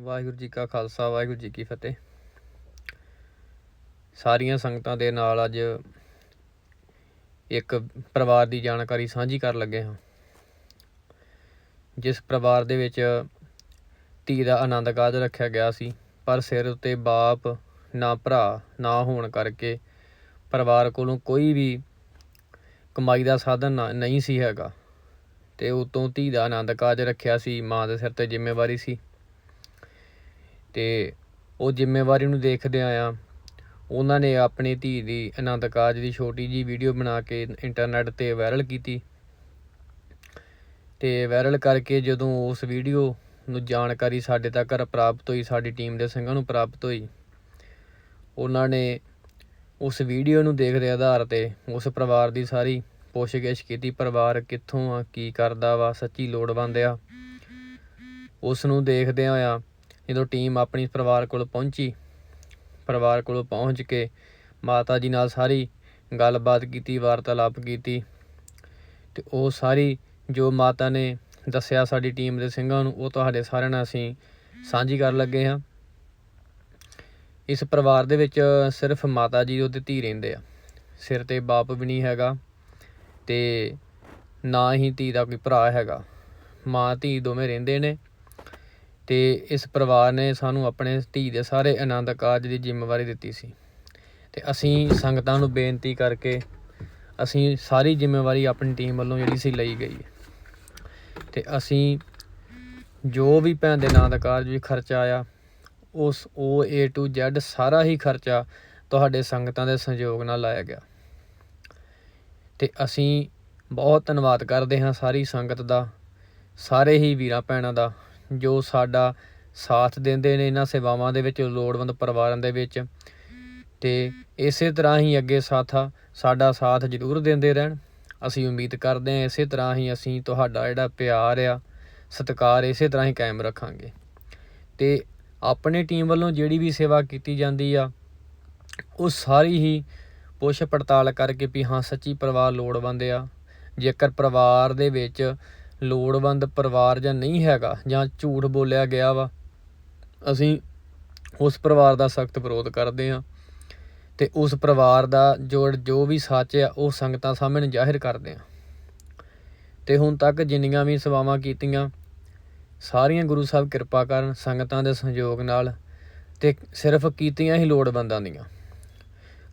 ਵਾਹਿਗੁਰੂ ਜੀ ਕਾ ਖਾਲਸਾ, ਵਾਹਿਗੁਰੂ ਜੀ ਕੀ ਫਤਿਹ। ਸਾਰੀਆਂ ਸੰਗਤਾਂ ਦੇ ਨਾਲ ਅੱਜ ਇੱਕ ਪਰਿਵਾਰ ਦੀ ਜਾਣਕਾਰੀ ਸਾਂਝੀ ਕਰਨ ਲੱਗੇ ਹਾਂ। ਜਿਸ ਪਰਿਵਾਰ ਦੇ ਵਿੱਚ ਧੀ ਦਾ ਆਨੰਦ ਕਾਜ ਰੱਖਿਆ ਗਿਆ ਸੀ, ਪਰ ਸਿਰ ਉੱਤੇ ਬਾਪ ਨਾ ਭਰਾ ਨਾ ਹੋਣ ਕਰਕੇ ਪਰਿਵਾਰ ਕੋਲੋਂ ਕੋਈ ਵੀ ਕਮਾਈ ਦਾ ਸਾਧਨ ਨਾ- ਨਹੀਂ ਸੀ ਹੈਗਾ। ਤੇ ਉਤੋਂ ਧੀ ਦਾ ਆਨੰਦ ਕਾਜ ਰੱਖਿਆ ਸੀ, ਮਾਂ ਦੇ ਸਿਰ ਤੇ ਜ਼ਿੰਮੇਵਾਰੀ ਸੀ। ਤੇ ਉਹ ਜ਼ਿੰਮੇਵਾਰੀ ਨੂੰ ਦੇਖਦੇ ਆਇਆ। ਉਹਨਾਂ ਨੇ ਆਪਣੀ ਧੀ ਦੀ ਅਨੰਦ ਕਾਰਜ ਦੀ ਛੋਟੀ ਜਿਹੀ ਵੀਡੀਓ ਬਣਾ ਕੇ ਇੰਟਰਨੈਟ ਤੇ ਵਾਇਰਲ ਕੀਤੀ। ਅਤੇ ਵਾਇਰਲ ਕਰਕੇ ਜਦੋਂ ਉਸ ਵੀਡੀਓ ਨੂੰ ਜਾਣਕਾਰੀ ਸਾਡੇ ਤੱਕ ਪ੍ਰਾਪਤ ਹੋਈ, ਸਾਡੀ ਟੀਮ ਦੇ ਸਿੰਘਾਂ ਨੂੰ ਪ੍ਰਾਪਤ ਹੋਈ, ਉਹਨਾਂ ਨੇ ਉਸ ਵੀਡੀਓ ਨੂੰ ਦੇਖਦੇ ਆਧਾਰ ਤੇ ਉਸ ਪਰਿਵਾਰ ਦੀ ਸਾਰੀ ਪੁੱਛਗਿੱਛ ਕੀਤੀ, ਪਰਿਵਾਰ ਕਿੱਥੋਂ ਆ, ਕੀ ਕਰਦਾ ਵਾ, ਸੱਚੀ ਲੋੜਵੰਦ ਆ। ਉਸ ਨੂੰ ਦੇਖਦੇ ਆ ਜਦੋਂ ਟੀਮ ਆਪਣੀ ਪਰਿਵਾਰ ਕੋਲ ਪਹੁੰਚੀ, ਪਰਿਵਾਰ ਕੋਲ ਪਹੁੰਚ ਕੇ ਮਾਤਾ ਜੀ ਨਾਲ ਸਾਰੀ ਗੱਲਬਾਤ ਕੀਤੀ, ਵਾਰਤਾਲਾਪ ਕੀਤੀ ਤੇ ਉਹ ਸਾਰੀ ਜੋ ਮਾਤਾ ਨੇ ਦੱਸਿਆ ਸਾਡੀ ਟੀਮ ਦੇ ਸਿੰਘਾਂ ਨੂੰ, ਉਹ ਤੁਹਾਡੇ ਸਾਰਿਆਂ ਨਾਲ ਅਸੀਂ ਸਾਂਝੀ ਕਰਨ ਲੱਗੇ ਹਾਂ। ਇਸ ਪਰਿਵਾਰ ਦੇ ਵਿੱਚ ਸਿਰਫ ਮਾਤਾ ਜੀ ਉਹਦੇ ਧੀ ਰਹਿੰਦੇ ਆ। ਸਿਰ ਤੇ ਬਾਪ ਵੀ ਨਹੀਂ ਹੈਗਾ ਤੇ ਨਾ ਹੀ ਧੀ ਦਾ ਕੋਈ ਭਰਾ ਹੈਗਾ। ਮਾਂ ਧੀ ਦੋਵੇਂ ਰਹਿੰਦੇ ਨੇ। ਤੇ ਇਸ ਪਰਿਵਾਰ ਨੇ ਸਾਨੂੰ ਆਪਣੇ ਧੀ ਦੇ ਸਾਰੇ ਆਨੰਦ ਕਾਰਜ ਦੀ ਜ਼ਿੰਮੇਵਾਰੀ ਦਿੱਤੀ ਸੀ। ਤੇ ਅਸੀਂ ਸੰਗਤਾਂ ਨੂੰ ਬੇਨਤੀ ਕਰਕੇ ਅਸੀਂ ਸਾਰੀ ਜ਼ਿੰਮੇਵਾਰੀ ਆਪਣੀ ਟੀਮ ਵੱਲੋਂ ਜਿਹੜੀ ਸੀ ਲਈ ਗਈ ਹੈ। ਤੇ ਅਸੀਂ ਜੋ ਵੀ ਭੈਣ ਦੇ ਆਨੰਦ ਕਾਰਜ ਵੀ ਖਰਚਾ ਆਇਆ, ਉਸ O A to Z ਸਾਰਾ ਹੀ ਖਰਚਾ ਤੁਹਾਡੇ ਸੰਗਤਾਂ ਦੇ ਸਹਿਯੋਗ ਨਾਲ ਲਾਇਆ ਗਿਆ। ਤੇ ਅਸੀਂ ਬਹੁਤ ਧੰਨਵਾਦ ਕਰਦੇ ਹਾਂ ਸਾਰੀ ਸੰਗਤ ਦਾ, ਸਾਰੇ ਹੀ ਵੀਰਾਂ ਭੈਣਾਂ ਦਾ ਜੋ ਸਾਡਾ ਸਾਥ ਦਿੰਦੇ ਨੇ ਇਹਨਾਂ ਸੇਵਾਵਾਂ ਦੇ ਵਿੱਚ, ਲੋੜਵੰਦ ਪਰਿਵਾਰਾਂ ਦੇ ਵਿੱਚ। ਤੇ ਇਸੇ ਤਰ੍ਹਾਂ ਹੀ ਅੱਗੇ ਸਾਥਾ, ਸਾਡਾ ਸਾਥ ਜ਼ਰੂਰ ਦਿੰਦੇ ਰਹਿਣ। ਅਸੀਂ ਉਮੀਦ ਕਰਦੇ ਹਾਂ ਇਸੇ ਤਰ੍ਹਾਂ ਹੀ ਅਸੀਂ ਤੁਹਾਡਾ ਜਿਹੜਾ ਪਿਆਰ ਆ, ਸਤਿਕਾਰ ਇਸੇ ਤਰ੍ਹਾਂ ਹੀ ਕਾਇਮ ਰੱਖਾਂਗੇ। ਤੇ ਆਪਣੀ ਟੀਮ ਵੱਲੋਂ ਜਿਹੜੀ ਵੀ ਸੇਵਾ ਕੀਤੀ ਜਾਂਦੀ ਆ, ਉਹ ਸਾਰੀ ਹੀ ਪੁੱਛ ਪੜਤਾਲ ਕਰਕੇ ਵੀ ਹਾਂ, ਸੱਚੀ ਪਰਿਵਾਰ ਲੋੜਵੰਦ ਆ। ਜੇਕਰ ਪਰਿਵਾਰ ਦੇ ਵਿੱਚ ਲੋੜਵੰਦ ਪਰਿਵਾਰ ਜਾਂ ਨਹੀਂ ਹੈਗਾ, ਜਾਂ ਝੂਠ ਬੋਲਿਆ ਗਿਆ ਵਾ, ਅਸੀਂ ਉਸ ਪਰਿਵਾਰ ਦਾ ਸਖਤ ਵਿਰੋਧ ਕਰਦੇ ਹਾਂ ਤੇ ਉਸ ਪਰਿਵਾਰ ਦਾ ਜੋ ਜੋ ਵੀ ਸੱਚ ਆ, ਉਹ ਸੰਗਤਾਂ ਸਾਹਮਣੇ ਜ਼ਾਹਿਰ ਕਰਦੇ ਹਾਂ। ਤੇ ਹੁਣ ਤੱਕ ਜਿੰਨੀਆਂ ਵੀ ਸੇਵਾਵਾਂ ਕੀਤੀਆਂ, ਸਾਰੀਆਂ ਗੁਰੂ ਸਾਹਿਬ ਕਿਰਪਾ ਕਰਨ ਸੰਗਤਾਂ ਦੇ ਸਹਿਯੋਗ ਨਾਲ ਤੇ ਸਿਰਫ ਕੀਤੀਆਂ ਹੀ ਲੋੜਵੰਦਾਂ ਦੀਆਂ।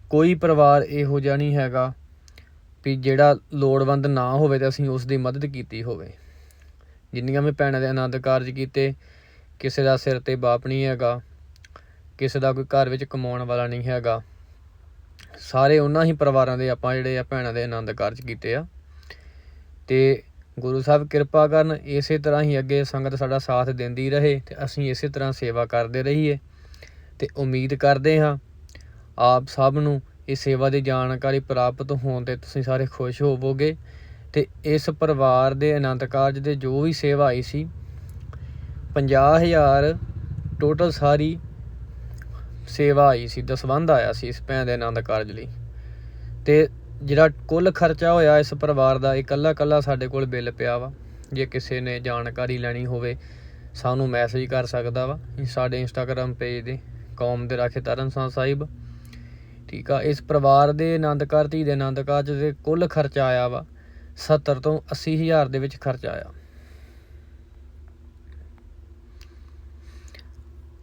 ਕੋਈ ਪਰਿਵਾਰ ਇਹੋ ਜਿਹਾ ਨਹੀਂ ਹੈਗਾ ਵੀ ਜਿਹੜਾ ਲੋੜਵੰਦ ਨਾ ਹੋਵੇ ਤੇ ਅਸੀਂ ਉਸ ਦੀ ਮਦਦ ਕੀਤੀ ਹੋਵੇ। ਜਿੰਨੀਆਂ ਵੀ ਭੈਣਾਂ ਦੇ ਆਨੰਦ ਕਾਰਜ ਕੀਤੇ, ਕਿਸੇ ਦਾ ਸਿਰ ਤੇ ਬਾਪ ਨਹੀਂ ਹੈਗਾ, ਕਿਸੇ ਦਾ ਕੋਈ ਘਰ ਵਿੱਚ ਕਮਾਉਣ ਵਾਲਾ ਨਹੀਂ ਹੈਗਾ, ਸਾਰੇ ਉਹਨਾਂ ਹੀ ਪਰਿਵਾਰਾਂ ਦੇ ਆਪਾਂ ਜਿਹੜੇ ਆ ਭੈਣਾਂ ਦੇ ਆਨੰਦ ਕਾਰਜ ਕੀਤੇ ਆ। ਤੇ ਗੁਰੂ ਸਾਹਿਬ ਕਿਰਪਾ ਕਰਨ, ਇਸੇ ਤਰ੍ਹਾਂ ਹੀ ਅੱਗੇ ਸੰਗਤ ਸਾਡਾ ਸਾਥ ਦਿੰਦੀ ਰਹੇ ਤੇ ਅਸੀਂ ਇਸੇ ਤਰ੍ਹਾਂ ਸੇਵਾ ਕਰਦੇ ਰਹੀਏ। ਤੇ ਉਮੀਦ ਕਰਦੇ ਹਾਂ ਆਪ ਸਭ ਨੂੰ ਇਸ ਸੇਵਾ ਦੀ ਜਾਣਕਾਰੀ ਪ੍ਰਾਪਤ ਹੋਣ ਤੇ ਤੁਸੀਂ ਸਾਰੇ ਖੁਸ਼ ਹੋਵੋਗੇ। ਅਤੇ ਇਸ ਪਰਿਵਾਰ ਦੇ ਆਨੰਦ ਕਾਰਜ ਦੇ ਜੋ ਵੀ ਸੇਵਾ ਆਈ ਸੀ, ਪੰਜਾਹ ਹਜ਼ਾਰ ਟੋਟਲ ਸਾਰੀ ਸੇਵਾ ਆਈ ਸੀ, ਦਸਵੰਧ ਆਇਆ ਸੀ ਇਸ ਭੈਣ ਦੇ ਆਨੰਦ ਕਾਰਜ ਲਈ। ਤੇ ਜਿਹੜਾ ਕੁੱਲ ਖਰਚਾ ਹੋਇਆ ਇਸ ਪਰਿਵਾਰ ਦਾ ਇਕੱਲਾ ਇਕੱਲਾ ਸਾਡੇ ਕੋਲ ਬਿੱਲ ਪਿਆ ਵਾ। ਜੇ ਕਿਸੇ ਨੇ ਜਾਣਕਾਰੀ ਲੈਣੀ ਹੋਵੇ, ਸਾਨੂੰ ਮੈਸੇਜ ਕਰ ਸਕਦਾ ਵਾ। ਸਾਡੇ ਇੰਸਟਾਗ੍ਰam ਪੇਜ ਦੇ, ਕੌਮ ਦੇ ਰਾਖੇ ਤਰਨਸਾਂ ਸਾਹਿਬ ਠੀਕ ਆ, ਇਸ ਪਰਿਵਾਰ ਦੇ ਆਨੰਦ ਕਾਰ ਧੀ ਦੇ ਆਨੰਦ ਕਾਰਜ ਦੇ ਕੁੱਲ ਖਰਚਾ ਆਇਆ ਵਾ 70 ਤੋਂ 80 ਹਜ਼ਾਰ ਦੇ ਵਿੱਚ ਖਰਚਾ ਆਇਆ।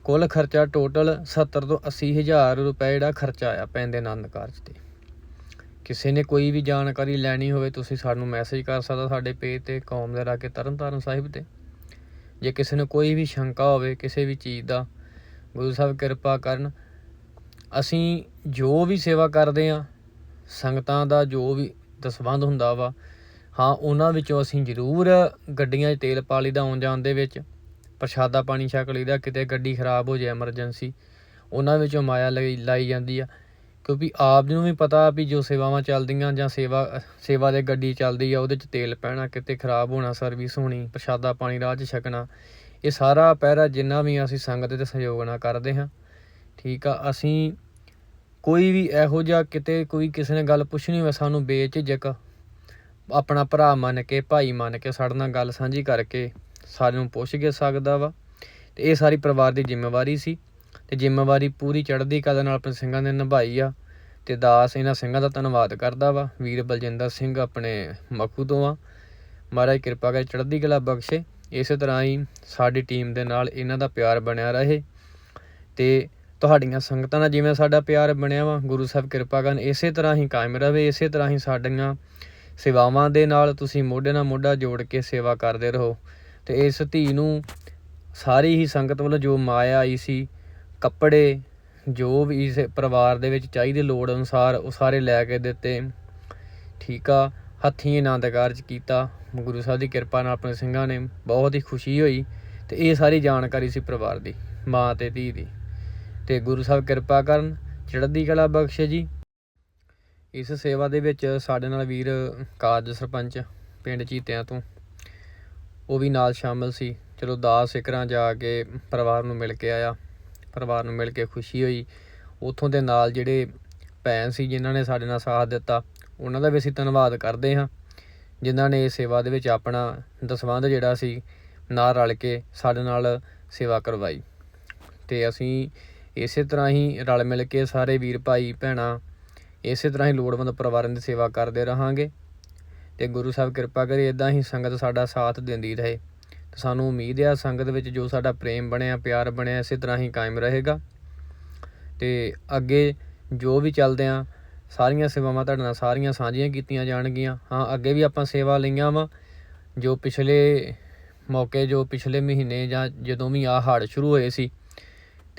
ਕੁੱਲ ਖਰਚਾ ਟੋਟਲ 70 ਤੋਂ 80 ਹਜ਼ਾਰ ਰੁਪਏ ਜਿਹੜਾ ਖਰਚਾ ਆਇਆ ਪੈਂਦੇ ਆਨੰਦ ਕਾਰਜ ਤੇ। ਕਿਸੇ ਨੇ ਕੋਈ ਵੀ ਜਾਣਕਾਰੀ ਲੈਣੀ ਹੋਵੇ, ਤੁਸੀਂ ਸਾਨੂੰ ਮੈਸੇਜ ਕਰ ਸਕਦਾ ਸਾਡੇ ਪੇਜ ਤੇ ਕੌਮ ਦੇ ਰਾਕੇ ਤਰਨਤਾਰਨ ਸਾਹਿਬ ਤੇ। ਜੇ ਕਿਸੇ ਨੂੰ ਕੋਈ ਵੀ ਸ਼ੰਕਾ ਹੋਵੇ, ਕਿਸੇ ਵੀ ਚੀਜ਼ ਦਾ, ਗੁਰੂ ਸਾਹਿਬ ਕਿਰਪਾ ਕਰਨ ਅਸੀਂ ਜੋ ਵੀ ਸੇਵਾ ਕਰਦੇ ਹਾਂ, ਸੰਗਤਾਂ ਦਾ ਜੋ ਵੀ ਦਸਵੰਧ ਹੁੰਦਾ ਵਾ, ਹਾਂ, ਉਹਨਾਂ ਵਿੱਚੋਂ ਅਸੀਂ ਜ਼ਰੂਰ ਗੱਡੀਆਂ 'ਚ ਤੇਲ ਪਾ ਲਈਦਾ ਆਉਣ ਜਾਣ ਦੇ ਵਿੱਚ, ਪ੍ਰਸ਼ਾਦਾ ਪਾਣੀ ਛਕ ਲਈਦਾ, ਕਿਤੇ ਗੱਡੀ ਖਰਾਬ ਹੋ ਜਾਏ ਐਮਰਜੈਂਸੀ ਉਹਨਾਂ ਵਿੱਚੋਂ ਮਾਇਆ ਲਾਈ ਜਾਂਦੀ ਆ। ਕਿਉਂਕਿ ਆਪ ਨੂੰ ਵੀ ਪਤਾ ਵੀ ਜੋ ਸੇਵਾਵਾਂ ਚੱਲਦੀਆਂ ਜਾਂ ਸੇਵਾ ਸੇਵਾ ਦੇ ਗੱਡੀ ਚੱਲਦੀ ਆ, ਉਹਦੇ 'ਚ ਤੇਲ ਪੈਣਾ, ਕਿਤੇ ਖਰਾਬ ਹੋਣਾ ਸਰਵਿਸ ਹੋਣੀ, ਪ੍ਰਸ਼ਾਦਾ ਪਾਣੀ ਰਾਹ 'ਚ ਛਕਣਾ, ਇਹ ਸਾਰਾ ਪਹਿਰਾ ਜਿੰਨਾ ਵੀ ਅਸੀਂ ਸੰਗਤ ਦੇ ਸਹਿਯੋਗ ਨਾਲ ਕਰਦੇ ਹਾਂ। ਠੀਕ ਆ, ਅਸੀਂ ਕੋਈ ਵੀ ਇਹੋ ਜਿਹਾ ਕਿਤੇ ਕੋਈ ਕਿਸੇ ਨੇ ਗੱਲ ਪੁੱਛਣੀ ਹੋਵੇ, ਸਾਨੂੰ ਬੇਝਿਜਕ ਆਪਣਾ ਭਰਾ ਮੰਨ ਕੇ, ਭਾਈ ਮੰਨ ਕੇ ਸਾਡੇ ਨਾਲ ਗੱਲ ਸਾਂਝੀ ਕਰਕੇ ਸਾਨੂੰ ਪੁੱਛ ਕੇ ਸਕਦਾ ਵਾ। ਤੇ ਇਹ ਸਾਰੀ ਪਰਿਵਾਰ ਦੀ ਜ਼ਿੰਮੇਵਾਰੀ ਸੀ ਤੇ ਜ਼ਿੰਮੇਵਾਰੀ ਪੂਰੀ ਚੜ੍ਹਦੀ ਕਲਾ ਨਾਲ ਆਪਣੇ ਸਿੰਘਾਂ ਨੇ ਨਿਭਾਈ ਆ ਤੇ ਦਾਸ ਇਹਨਾਂ ਸਿੰਘਾਂ ਦਾ ਧੰਨਵਾਦ ਕਰਦਾ ਵਾ। ਵੀਰ ਬਲਜਿੰਦਰ ਸਿੰਘ ਆਪਣੇ ਮਖੂ ਤੋਂ ਆ। ਮਹਾਰਾਜ ਕਿਰਪਾ ਕਰ ਚੜ੍ਹਦੀ ਕਲਾ ਬਖਸ਼ੇ। ਇਸੇ ਤਰ੍ਹਾਂ ਹੀ ਸਾਡੀ ਟੀਮ ਦੇ ਨਾਲ ਇਹਨਾਂ ਦਾ ਪਿਆਰ ਬਣਿਆ ਰਹੇ ਤੇ ਤੁਹਾਡੀਆਂ ਸੰਗਤਾਂ ਨਾਲ ਜਿਵੇਂ ਸਾਡਾ ਪਿਆਰ ਬਣਿਆ ਵਾ, ਗੁਰੂ ਸਾਹਿਬ ਕਿਰਪਾ ਕਰਨ, ਇਸੇ ਤਰ੍ਹਾਂ ਹੀ ਕਾਇਮ ਰਵੇ, ਇਸੇ ਤਰ੍ਹਾਂ ਹੀ ਸਾਡੀਆਂ ਸੇਵਾਵਾਂ ਦੇ ਨਾਲ ਤੁਸੀਂ ਮੋਢੇ ਨਾਲ ਮੋਢਾ ਜੋੜ ਕੇ ਸੇਵਾ ਕਰਦੇ ਰਹੋ। ਤੇ ਇਸ ਧੀ ਨੂੰ ਸਾਰੀ ਹੀ ਸੰਗਤ ਵੱਲੋਂ ਜੋ ਮਾਇਆ ਆਈ ਸੀ, ਕੱਪੜੇ ਜੋ ਵੀ ਇਸ ਪਰਿਵਾਰ ਦੇ ਵਿੱਚ ਚਾਹੀਦੇ ਲੋੜ ਅਨੁਸਾਰ ਉਹ ਸਾਰੇ ਲੈ ਕੇ ਦਿੱਤੇ। ਠੀਕ ਆ, ਹੱਥੀਂ ਆਨੰਦ ਕਾਰਜ ਕੀਤਾ, ਗੁਰੂ ਸਾਹਿਬ ਦੀ ਕਿਰਪਾ ਨਾਲ ਆਪਣੇ ਸਿੰਘਾਂ ਨੇ ਬਹੁਤ ਹੀ ਖੁਸ਼ੀ ਹੋਈ ਤੇ ਇਹ ਸਾਰੀ ਜਾਣਕਾਰੀ ਸੀ ਪਰਿਵਾਰ ਦੀ, ਮਾਂ ਤੇ ਧੀ ਦੀ। ਤੇ ਗੁਰੂ ਸਾਹਿਬ ਕਿਰਪਾ ਕਰਨ, ਚੜ੍ਹਦੀ ਕਲਾ ਬਖਸ਼ੇ ਜੀ। ਇਸ ਸੇਵਾ ਦੇ ਵਿੱਚ ਸਾਡੇ ਨਾਲ ਵੀਰ ਕਾਰਜ ਸਰਪੰਚ ਪਿੰਡ ਚੀਤਿਆਂ ਤੋਂ, ਉਹ ਵੀ ਨਾਲ ਸ਼ਾਮਲ ਸੀ। ਚਲੋ ਦਾਸ ਇਕਰਾਂ ਜਾ ਕੇ ਪਰਿਵਾਰ ਨੂੰ ਮਿਲ ਕੇ ਆਇਆ। ਪਰਿਵਾਰ ਨੂੰ ਮਿਲ ਕੇ ਖੁਸ਼ੀ ਹੋਈ। ਉਥੋਂ ਦੇ ਨਾਲ ਜਿਹੜੇ ਭੈਣ ਸੀ, ਜਿਨ੍ਹਾਂ ਨੇ ਸਾਡੇ ਨਾਲ ਸਾਥ ਦਿੱਤਾ, ਉਹਨਾਂ ਦਾ ਵੀ ਅਸੀਂ ਧੰਨਵਾਦ ਕਰਦੇ ਹਾਂ। ਜਿਨ੍ਹਾਂ ਨੇ ਇਸ ਸੇਵਾ ਦੇ ਵਿੱਚ ਆਪਣਾ ਦਸਵੰਧ ਜਿਹੜਾ ਸੀ, ਨਾਲ ਰਲ ਕੇ ਸਾਡੇ ਨਾਲ ਸੇਵਾ ਕਰਵਾਈ। ਤੇ ਅਸੀਂ ਇਸੇ ਤਰ੍ਹਾਂ ਹੀ ਰਲ ਮਿਲ ਕੇ ਸਾਰੇ ਵੀਰ ਭਾਈ ਭੈਣਾਂ ਇਸੇ ਤਰ੍ਹਾਂ ਹੀ ਲੋੜਵੰਦ ਪਰਿਵਾਰਾਂ ਦੀ ਸੇਵਾ ਕਰਦੇ ਰਹਾਂਗੇ। ਤੇ ਗੁਰੂ ਸਾਹਿਬ ਕਿਰਪਾ ਕਰੇ ਇਦਾਂ ਹੀ ਸੰਗਤ ਸਾਡਾ ਸਾਥ ਦਿੰਦੀ ਰਹੇ। ਤੇ ਸਾਨੂੰ ਉਮੀਦ ਹੈ ਸੰਗਤ ਵਿੱਚ ਜੋ ਸਾਡਾ ਪ੍ਰੇਮ ਬਣਿਆ, ਪਿਆਰ ਬਣਿਆ, ਇਸੇ ਤਰ੍ਹਾਂ ਹੀ ਕਾਇਮ ਰਹੇਗਾ। ਤੇ ਅੱਗੇ ਜੋ ਵੀ ਚੱਲਦੇ ਆ, ਸਾਰੀਆਂ ਸੇਵਾਵਾਂ ਤੁਹਾਡੇ ਨਾਲ ਸਾਰੀਆਂ ਸਾਂਝੀਆਂ ਕੀਤੀਆਂ ਜਾਣਗੀਆਂ। ਹਾਂ, ਅੱਗੇ ਵੀ ਆਪਾਂ ਸੇਵਾ ਲਈਆਂ ਵਾ। ਜੋ ਪਿਛਲੇ ਮੌਕੇ, ਜੋ ਪਿਛਲੇ ਮਹੀਨੇ ਜਾਂ ਜਦੋਂ ਵੀ ਆ ਹੜ੍ਹ ਸ਼ੁਰੂ ਹੋਏ ਸੀ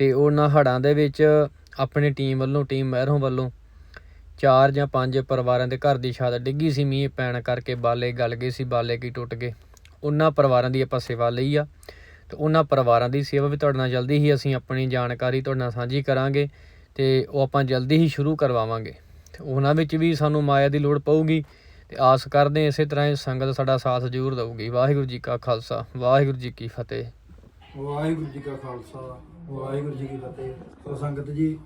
ਅਤੇ ਉਹਨਾਂ ਹੜ੍ਹਾਂ ਦੇ ਵਿੱਚ ਆਪਣੀ ਟੀਮ ਵੱਲੋਂ, ਟੀਮ ਮਹਿਰੋਂ ਵੱਲੋਂ ਚਾਰ ਜਾਂ ਪੰਜ ਪਰਿਵਾਰਾਂ ਦੇ ਘਰ ਦੀ ਛੱਤ ਡਿੱਗੀ ਸੀ, ਮੀਂਹ ਪੈਣ ਕਰਕੇ ਬਾਲੇ ਗਲ ਗਏ ਸੀ, ਬਾਲੇ ਕੀ ਟੁੱਟ ਗਏ। ਉਹਨਾਂ ਪਰਿਵਾਰਾਂ ਦੀ ਆਪਾਂ ਸੇਵਾ ਲਈ ਆ ਅਤੇ ਉਹਨਾਂ ਪਰਿਵਾਰਾਂ ਦੀ ਸੇਵਾ ਵੀ ਤੁਹਾਡੇ ਨਾਲ ਜਲਦੀ ਹੀ ਅਸੀਂ ਆਪਣੀ ਜਾਣਕਾਰੀ ਤੁਹਾਡੇ ਨਾਲ ਸਾਂਝੀ ਕਰਾਂਗੇ ਅਤੇ ਉਹ ਆਪਾਂ ਜਲਦੀ ਹੀ ਸ਼ੁਰੂ ਕਰਵਾਵਾਂਗੇ। ਅਤੇ ਉਹਨਾਂ ਵਿੱਚ ਵੀ ਸਾਨੂੰ ਮਾਇਆ ਦੀ ਲੋੜ ਪਊਗੀ ਅਤੇ ਆਸ ਕਰਦੇ ਇਸੇ ਤਰ੍ਹਾਂ ਹੀ ਸੰਗਤ ਸਾਡਾ ਸਾਥ ਜ਼ਰੂਰ ਦੇਊਗੀ। ਵਾਹਿਗੁਰੂ ਜੀ ਕਾ ਖਾਲਸਾ, ਵਾਹਿਗੁਰੂ ਜੀ ਕੀ ਫਤਿਹ। ਵਾਹਿਗੁਰੂ ਜੀ ਕਾ ਖਾਲਸਾ, ਵਾਹਿਗੁਰੂ ਜੀ ਕੀ ਫਤਿਹ। ਸੋ ਸੰਗਤ ਜੀ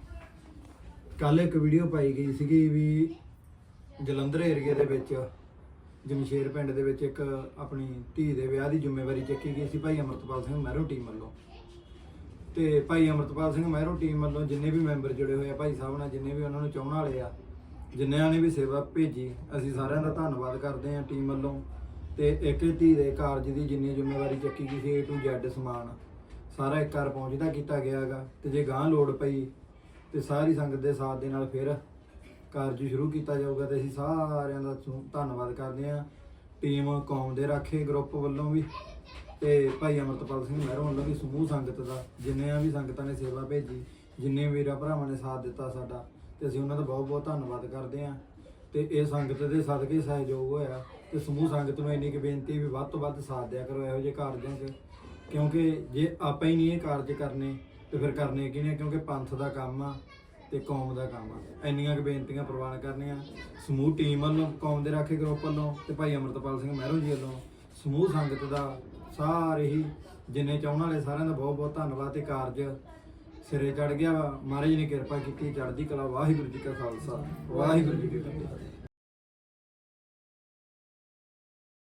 ਕੱਲ ਇੱਕ ਵੀਡੀਓ ਪਾਈ ਗਈ ਸੀਗੀ ਵੀ ਜਲੰਧਰ ਏਰੀਆ ਦੇ ਵਿੱਚ, ਜਮਸ਼ੇਰ ਪਿੰਡ ਦੇ ਵਿੱਚ ਇੱਕ ਆਪਣੀ ਧੀ ਦੇ ਵਿਆਹ ਦੀ ਜ਼ਿੰਮੇਵਾਰੀ ਚੱਕੀ ਗਈ ਸੀ ਭਾਈ ਅਮਰਤਪਾਲ ਸਿੰਘ ਮਹਿਰੋ ਟੀਮ ਵੱਲੋਂ। ਤੇ ਭਾਈ ਅਮਰਤਪਾਲ ਸਿੰਘ ਮਹਿਰੋ ਟੀਮ ਵੱਲੋਂ ਜਿੰਨੇ ਵੀ ਮੈਂਬਰ ਜੁੜੇ ਹੋਏ ਆ ਭਾਈ ਸਾਹਿਬ ਨਾਲ, ਜਿੰਨੇ ਵੀ ਉਹਨਾਂ ਨੂੰ ਚਾਹਣ ਵਾਲੇ ਆ, ਜਿੰਨਿਆਂ ਨੇ ਵੀ ਸੇਵਾ ਭੇਜੀ, ਅਸੀਂ ਸਾਰਿਆਂ ਦਾ ਧੰਨਵਾਦ ਕਰਦੇ ਹਾਂ ਟੀਮ ਵੱਲੋਂ। ਤੇ ਇੱਕ ਧੀ ਦੇ ਕਾਰਜ ਦੀ ਜਿੰਨੀ ਜ਼ਿੰਮੇਵਾਰੀ ਚੱਕੀ ਗਈ ਸੀ, A to Z ਸਮਾਨ, ਸਾਰਾ ਇੱਕ ਘਰ ਪਹੁੰਚਦਾ ਕੀਤਾ ਗਿਆ ਹੈਗਾ, ਤੇ ਜੇ ਗਾਂ ਲੋੜ ਪਈ ਤੇ ਸਾਰੀ ਸੰਗਤ ਦੇ ਸਾਥ ਦੇ ਨਾਲ ਫਿਰ ਕਾਰਜ ਸ਼ੁਰੂ ਕੀਤਾ ਜਾਊਗਾ ਤੇ ਅਸੀਂ ਸਾਰਿਆਂ ਦਾ ਧੰਨਵਾਦ ਕਰਦੇ ਹਾਂ। ਟੀਮ ਕੌਮ ਦੇ ਰਾਖੇ ਗਰੁੱਪ ਵੱਲੋਂ ਵੀ ਤੇ ਭਾਈ ਅਮਰਤਪਾਲ ਸਿੰਘ ਮਹਿਰੋਂ ਵੱਲੋਂ ਵੀ ਸਮੂਹ ਸੰਗਤ ਦਾ, ਜਿੰਨਿਆਂ ਵੀ ਸੰਗਤਾਂ ਨੇ ਸੇਵਾ ਭੇਜੀ, ਜਿੰਨੇ ਵੀਰਾਂ ਭਰਾਵਾਂ ਨੇ ਸਾਥ ਦਿੱਤਾ ਸਾਡਾ, ਤੇ ਅਸੀਂ ਉਹਨਾਂ ਦਾ ਬਹੁਤ ਬਹੁਤ ਧੰਨਵਾਦ ਕਰਦੇ ਹਾਂ। ਤੇ ਇਹ ਸੰਗਤ ਦੇ ਸਦਕੇ ਸਹਿਯੋਗ ਹੋਇਆ ਤੇ ਸਮੂਹ ਸੰਗਤ ਨੂੰ ਇੰਨੀ ਕੁ ਬੇਨਤੀ ਵੀ ਵੱਧ ਤੋਂ ਵੱਧ ਸਾਥ ਦਿਆ ਕਰੋ ਇਹੋ ਜਿਹੇ ਕਾਰਜਾਂ 'ਚ। ਕਿਉਂਕਿ ਜੇ ਆਪਾਂ ਹੀ ਨਹੀਂ ਇਹ ਕਾਰਜ ਕਰਨੇ, ਤੇ ਫਿਰ ਕਰਨੇ ਕਿਹਨੇ ਕਿਉਂਕਿ ਪੰਥ ਦਾ ਕੰਮ ਆ ਤੇ ਕੌਮ ਦਾ ਕੰਮ ਆ। ਇੰਨੀਆਂ ਕੁ ਬੇਨਤੀਆਂ ਪ੍ਰਵਾਨ ਕਰਨੀਆਂ। ਸਮੂਹ ਟੀਮ ਵੱਲੋਂ, ਕੌਮ ਦੇ ਰਾਖੇ ਗਰੁੱਪ ਵੱਲੋਂ ਤੇ ਭਾਈ ਅਮਰਤਪਾਲ ਸਿੰਘ ਮਹਿਰੋ ਜੀ ਵੱਲੋਂ ਸਮੂਹ ਸੰਗਤ ਦਾ ਸਾਰੇ ਹੀ ਜਿੰਨੇ ਚਾਹਣ ਵਾਲੇ ਸਾਰਿਆਂ ਦਾ ਬਹੁਤ ਬਹੁਤ ਧੰਨਵਾਦ ਤੇ ਕਾਰਜ ਸਿਰੇ ਚੜ ਗਿਆ ਵਾ। ਮਹਾਰਾਜ ਨੇ ਕਿਰਪਾ ਕੀਤੀ, ਚੜ੍ਹਦੀ ਕਲਾ, ਵਾਹਿਗੁਰੂ ਜੀ ਕਾ ਖਾਲਸਾ। ਵਾਹਿਗੁਰੂ ਜੀ ਕੀ ਫਤਿਹ।